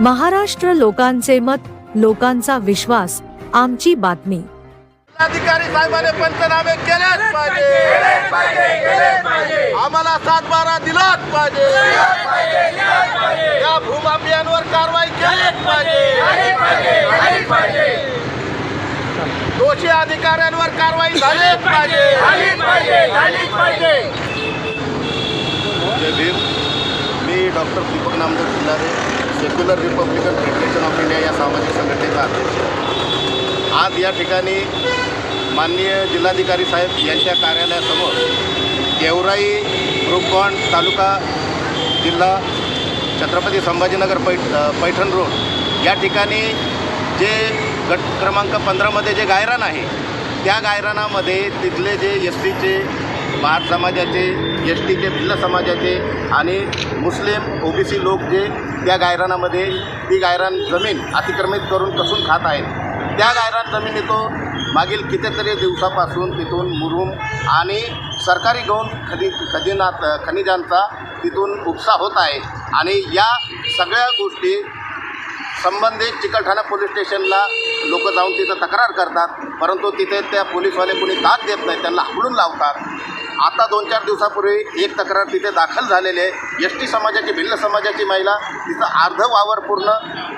महाराष्ट्र लोकांचे मत लोकांचा विश्वास आमची बातमी. अधिकारी साहेबांनी पंचनामे केलेच पाहिजे. आम्हाला सात बारा दिलाच पाहिजे या भूमाफियांवर कारवाई केलीच पाहिजे दोषी अधिकाऱ्यांवर कारवाई झालीच पाहिजे. जय भीम. मी doctor Deepak Namdev Khillare secular republican federation of India या सामाजिक संघटनेचा अध्यक्ष आज या ठिकाणी माननीय जिल्हाधिकारी साहेब यांच्या कार्यालयासमोर गेवराई ग्रुपकॉन तालुका जिल्हा छत्रपती संभाजीनगर पैठ पैठण रोड या ठिकाणी जे गट क्रमांक पंधरामध्ये जे गायरान आहे त्या गायरानामध्ये तिथले जे एस टीचे महार समाजाचे एस टीचे भिल्ल समाजाचे आणि मुस्लिम ओबीसी लोक जे त्या गायरानामध्ये ती गायरान जमीन अतिक्रमित करून कसून खात आहेत. त्या गायरान जमीन येतो मागील कितीतरी दिवसापासून तिथून मुरुम आणि सरकारी गौण खनि खजिना खनिजांचा तिथून उपसा होत आहे. आणि या सगळ्या गोष्टी संबंधित चिकलठाणा पोलीस स्टेशनला लोक जाऊन तिथं तक्रार करतात परंतु तिथे त्या पोलीसवाले कोणी दाद देत नाही त्यांना हाकलून लावतात. आता दोन चार दिवसापूर्वी एक तक्रार तिथे दाखल झालेली आहे. एस टी समाजाची भिल्ल समाजाची महिला तिथं अर्ध वावर पूर्ण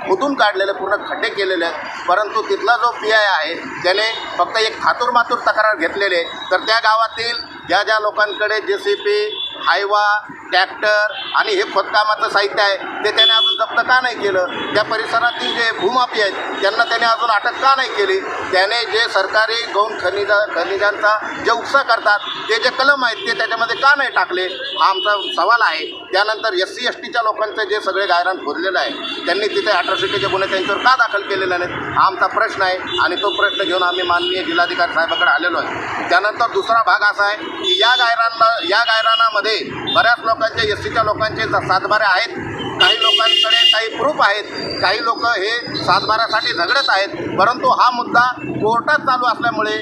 खोदून काढलेलं पूर्ण खड्डे केलेले आहेत. परंतु तिथला जो पी आय आहे त्याने फक्त एक थातूर मातूर तक्रार घेतलेली आहे. तर त्या गावातील ज्या ज्या लोकांकडे जे सी पी हायवा ट्रॅक्टर आणि हे खोदकामाचं साहित्य आहे ते त्याने अजून जप्त का नाही केलं? त्या परिसरातील जे भूमाफी आहेत त्यांना त्याने अजून अटक का नाही केली? त्याने जे सरकारी गौण खनिजा खनिजांचा जे उपसा करतात ते जे कलम आहेत ते त्याच्यामध्ये का नाही टाकले? हा आमचा सवाल आहे. त्यानंतर एस सी एस टीच्या लोकांचं जे सगळे गायरान खोदलेलं आहे त्यांनी तिथे अट्रॉसिटीचे गुन्हे त्यांच्यावर का दाखल केलेले नाहीत हा आमचा प्रश्न आहे आणि तो प्रश्न घेऊन आम्ही माननीय जिल्हाधिकारी साहेबाकडे आलेलो आहे. त्यानंतर दुसरा भाग असा आहे की या गायरांना या गायरानामध्ये बऱ्याच लोक लोकांचे एस सीच्या लोकांचे ज- सातबारे आहेत. काही लोकांकडे काही प्रूफ आहेत. काही लोक हे सातबाऱ्यासाठी झगडत आहेत. परंतु हा मुद्दा कोर्टात चालू असल्यामुळे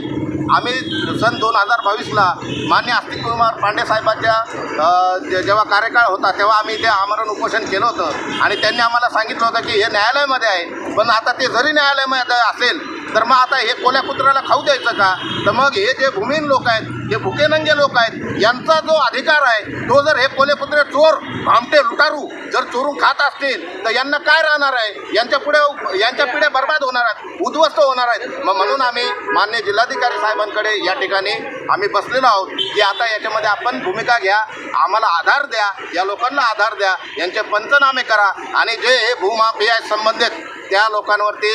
आम्ही सन दोन हजार बावीसला मान्य आस्तिक कुमार पांडेसाहेबांच्या जेव्हा कार्यकाळ होता तेव्हा आम्ही ते आमरण उपोषण केलं होतं. आणि त्यांनी आम्हाला सांगितलं होतं की हे न्यायालयामध्ये आहे. पण आता ते जरी न्यायालयामध्ये असेल तर मग आता हे कोल्या कुत्र्याला खाऊ द्यायचं का? तर मग हे जे भूमिहीन लोक आहेत जे भुकेनंगे लोक आहेत यांचा जो अधिकार आहे तो जर हे कोले कुत्रे चोर भामटे लुटारू जर चोरून खात असतील तर यांना काय राहणार आहे? यांच्या पुढे यांच्या पिढ्या बर्बाद होणार आहेत उद्ध्वस्त होणार आहेत. मग म्हणून आम्ही मान्य जिल्हाधिकारी साहेबांकडे या ठिकाणी आम्ही बसलेलो आहोत की आता याच्यामध्ये आपण भूमिका घ्या आम्हाला आधार द्या या लोकांना आधार द्या यांचे पंचनामे करा आणि जे हे भूमाफिया संबंधित त्या लोकांवरती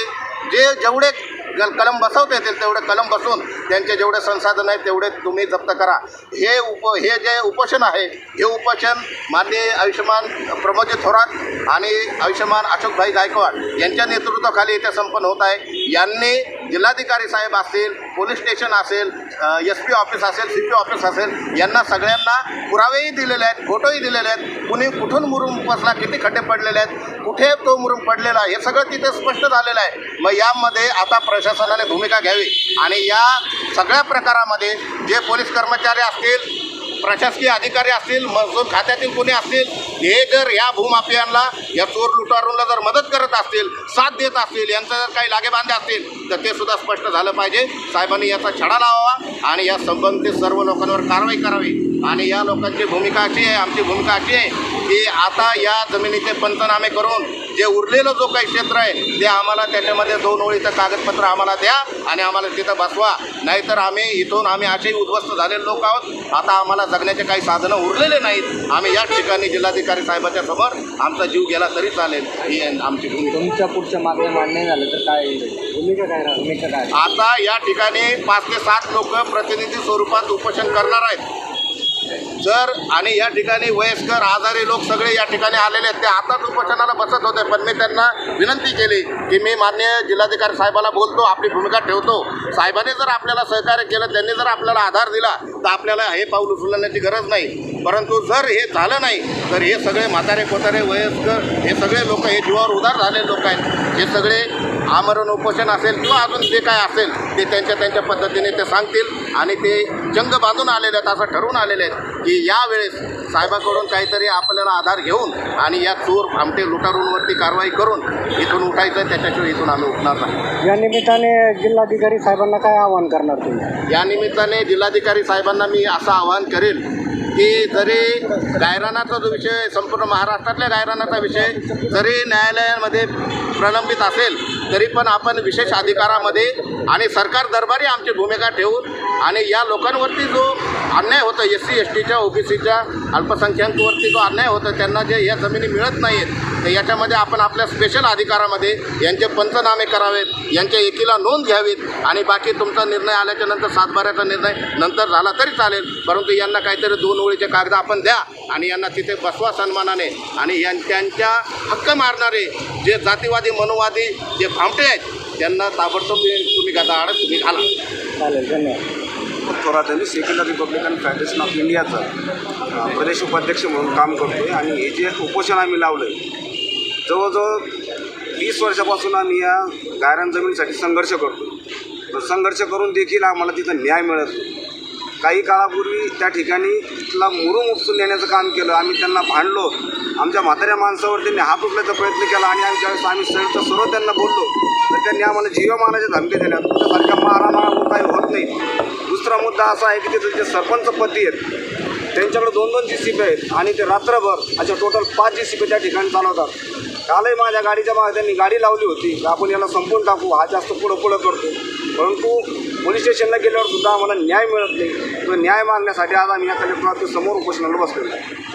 जे जेवढे कलम बसवता येतील तेवढे कलम बसून त्यांचे जेवढे संसाधन आहेत तेवढे तुम्ही जप्त करा. हे उप हे जे उपोषण आहे हे उपोषण माननीय आयुष्यमान प्रमोदजी थोरात आणि आयुष्यमान अशोकभाई गायकवाड यांच्या नेतृत्वाखाली इथे संपन्न होत आहे. यांनी जिल्हाधिकारी साहेब असतील पोलीस स्टेशन असेल एस पी ऑफिस असेल सी पी ऑफिस असेल यांना सगळ्यांना पुरावेही दिलेले आहेत फोटोही दिलेले आहेत. कुणी कुठून मुरुम बसला किती खड्डे पडलेले आहेत कुठे तो मुरुम पडलेला आहे हे सगळं तिथे स्पष्ट झालेलं आहे. मग यामध्ये आता प्रशासनाने भूमिका घ्यावी आणि या सगळ्या प्रकारामध्ये जे पोलीस कर्मचारी असतील प्रशासकीय अधिकारी असतील महसूल खात्यातील कोणी असतील हे जर या भूमाफियांना या चोर लुटारूंना जर मदत करत असतील साथ देत असतील यांचं जर काही लागेबांधे असतील तर ते सुद्धा स्पष्ट झालं पाहिजे. साहेबांनी याचा छडा लावावा आणि या संबंधित सर्व लोकांवर कारवाई करावी. आणि या लोकांची भूमिका अशी आहे आमची भूमिका अशी आहे की आता या जमिनीचे पंचनामे करून जे उरलेलं जो काही क्षेत्र आहे ते आम्हाला त्याच्यामध्ये दोन ओळीचं कागदपत्र आम्हाला द्या आणि आम्हाला तिथं बसवा. नाहीतर आम्ही इथून आम्ही असेही उद्ध्वस्त झालेले लोक आहोत. आता आम्हाला जगण्याचे काही साधनं उरलेले नाहीत. आम्ही याच ठिकाणी जिल्हाधिकारी साहेबांच्या समोर आमचा जीव गेला तरी चालेल. ही आमची भूमिका. तुमच्या पुढच्या मागण्या मान्य झालं तर काय भूमिका काय भूमिका काय? आता या ठिकाणी पाच ते सात लोक प्रतिनिधी स्वरूपात उपोषण करणार आहेत. जर आणि या ठिकाणी वयस्कर आजारी लोक सगळे या ठिकाणी आलेले आहेत. ते आताच उपोषणाला बसत होते पण मी त्यांना विनंती केली की मी मान्य जिल्हाधिकारी साहेबाला बोलतो आपली भूमिका ठेवतो. साहेबांनी जर आपल्याला सहकार्य केलं त्यांनी जर आपल्याला आधार दिला तर आपल्याला हे पाऊल उचलण्याची गरज नाही. परंतु जर हे झालं नाही तर हे सगळे म्हातारे कोतारे वयस्कर हे सगळे लोक हे जीवावर उदार झालेले लोक आहेत हे सगळे आमरण उपोषण असेल किंवा अजून जे काय असेल ते त्यांच्या त्यांच्या पद्धतीने ते सांगतील आणि ते जंग बांधून आलेले आहेत असं ठरवून आलेले आहेत की यावेळेस साहेबाकडून काहीतरी आपल्याला आधार घेऊन आणि या चोर आमटे लुटारूंवरती कारवाई करून इथून उठायचं त्याच्याशिवाय इथून आम्ही उठणार नाही. या निमित्ताने जिल्हाधिकारी साहेबांना काय आवाहन करणार तुम्ही? या निमित्ताने जिल्हाधिकारी साहेबांना मी असं आवाहन करेल की जरी गायरानाचा जो विषय संपूर्ण महाराष्ट्रातल्या गायरानाचा विषय जरी न्यायालयामध्ये प्रलंबित असेल तरी पण आपण विशेष अधिकारामध्ये आणि सरकार दरबारी आमची भूमिका ठेवून आणि या लोकांवरती जो अन्याय होतो एस सी एस टीच्या ओ बी सीच्या अल्पसंख्याकांवरती जो अन्याय होतो त्यांना जे या जमिनी मिळत नाहीत तर याच्यामध्ये आपण आपल्या स्पेशल अधिकारामध्ये यांचे पंचनामे करावेत यांच्या एकीला नोंद घ्यावीत आणि बाकी तुमचा निर्णय आल्याच्यानंतर सातबाऱ्याचा निर्णय नंतर झाला तरी चालेल. परंतु यांना काहीतरी दोन ओळीचे कागद आपण द्या आणि यांना तिथे बसवा सन्मानाने आणि यां त्यांच्या हक्क मारणारे जे जातीवादी मनोवादी जे भामटे आहेत त्यांना ताबडतोब तुम्ही गदा आडत तुम्ही घाला. चालेल धन्यवाद. थोरात यांनी सेक्युलर रिपब्लिकन फेडरेशन ऑफ इंडियाचा प्रदेश उपाध्यक्ष म्हणून काम करतो आहे आणि हे जे उपोषण आम्ही लावलं आहे जवळजवळ वीस वर्षापासून आम्ही या गायरान जमिनीसाठी संघर्ष करतो पण संघर्ष करून देखील आम्हाला तिथं न्याय मिळत नाही. काही काळापूर्वी त्या ठिकाणी तिथला मुरुम उपसून नेण्याचं काम केलं. आम्ही त्यांना भांडलो. आमच्या म्हाताऱ्या माणसावर त्यांनी हात उठल्याचा प्रयत्न केला. आणि आम्ही ज्यावेळेस आम्ही सर्व सर्व त्यांना बोललो तर त्यांनी आम्हाला जीवमानाच्या धमकी दिल्या तुमच्यासारख्या मारामारा काही होत नाही दुसरा मुद्दा असा आहे की तिथं जे सरपंच पती आहेत त्यांच्याकडे दोन दोन जी सी पी आहेत आणि ते रात्रभर अशा टोटल पाच जी सी पी त्या ठिकाणी चालवतात. कालही माझ्या गाडीच्या मागे त्यांनी गाडी लावली होती. आपण याला संपून टाकू हा जास्त पुढं पुढं करतो. परंतु पोलीस स्टेशनला गेल्यावर सुद्धा आम्हाला न्याय मिळत नाही. तो न्याय मागण्यासाठी आज आम्ही या कलेक्टर समोर उपोषणाला बसलेलो आहे.